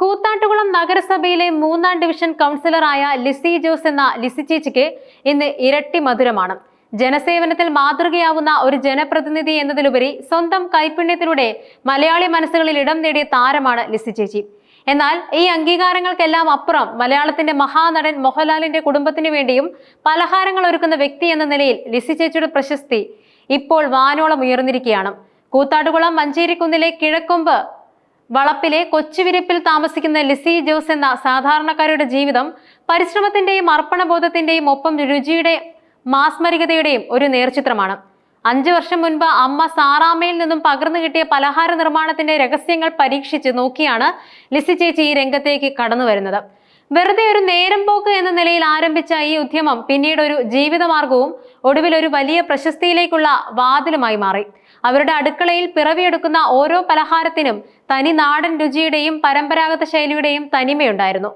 കൂത്താട്ടുകുളം നഗരസഭയിലെ മൂന്നാം ഡിവിഷൻ കൗൺസിലറായ ലിസി ജോസ് എന്ന ലിസി ചേച്ചിക്ക് ഇന്ന് ഇരട്ടി മധുരമാണ്. ജനസേവനത്തിൽ മാതൃകയാവുന്ന ഒരു ജനപ്രതിനിധി എന്നതിലുപരി സ്വന്തം കൈപുണ്യത്തിലൂടെ മലയാളി മനസ്സുകളിൽ ഇടം നേടിയ താരമാണ് ലിസി ചേച്ചി. എന്നാൽ ഈ അംഗീകാരങ്ങൾക്കെല്ലാം അപ്പുറം മലയാളത്തിന്റെ മഹാനടൻ മോഹൻലാലിന്റെ കുടുംബത്തിനു വേണ്ടിയും പലഹാരങ്ങൾ ഒരുക്കുന്ന വ്യക്തി എന്ന നിലയിൽ ലിസി ചേച്ചിയുടെ പ്രശസ്തി ഇപ്പോൾ വാനോളം ഉയർന്നിരിക്കുകയാണ്. കൂത്താട്ടുകുളം മഞ്ചേരിക്കുന്നിലെ കിഴക്കൊമ്പ് വളപ്പിലെ കൊച്ചുവിരിപ്പിൽ താമസിക്കുന്ന ലിസി ജോസ് എന്ന സാധാരണക്കാരുടെ ജീവിതം പരിശ്രമത്തിന്റെയും അർപ്പണബോധത്തിന്റെയും ഒപ്പം രുചിയുടെ മാസ്മരികതയുടെയും ഒരു നേർചിത്രമാണ്. അഞ്ചു വർഷം മുൻപ് അമ്മ സാറാമ്മയിൽ നിന്നും പകർന്നു കിട്ടിയ പലഹാര നിർമ്മാണത്തിന്റെ രഹസ്യങ്ങൾ പരീക്ഷിച്ച് നോക്കിയാണ് ലിസി ചേച്ചി ഈ രംഗത്തേക്ക് കടന്നു വരുന്നത്. വെറുതെ ഒരു നേരം പോക്ക് എന്ന നിലയിൽ ആരംഭിച്ച ഈ ഉദ്യമം പിന്നീട് ഒരു ജീവിതമാർഗവും ഒടുവിൽ ഒരു വലിയ പ്രശസ്തിയിലേക്കുള്ള വാതിലുമായി മാറി. അവരുടെ അടുക്കളയിൽ പിറവിയെടുക്കുന്ന ഓരോ പലഹാരത്തിനും തനി നാടൻ രുചിയുടെയും പരമ്പരാഗത ശൈലിയുടെയും തനിമയുണ്ടായിരുന്നു.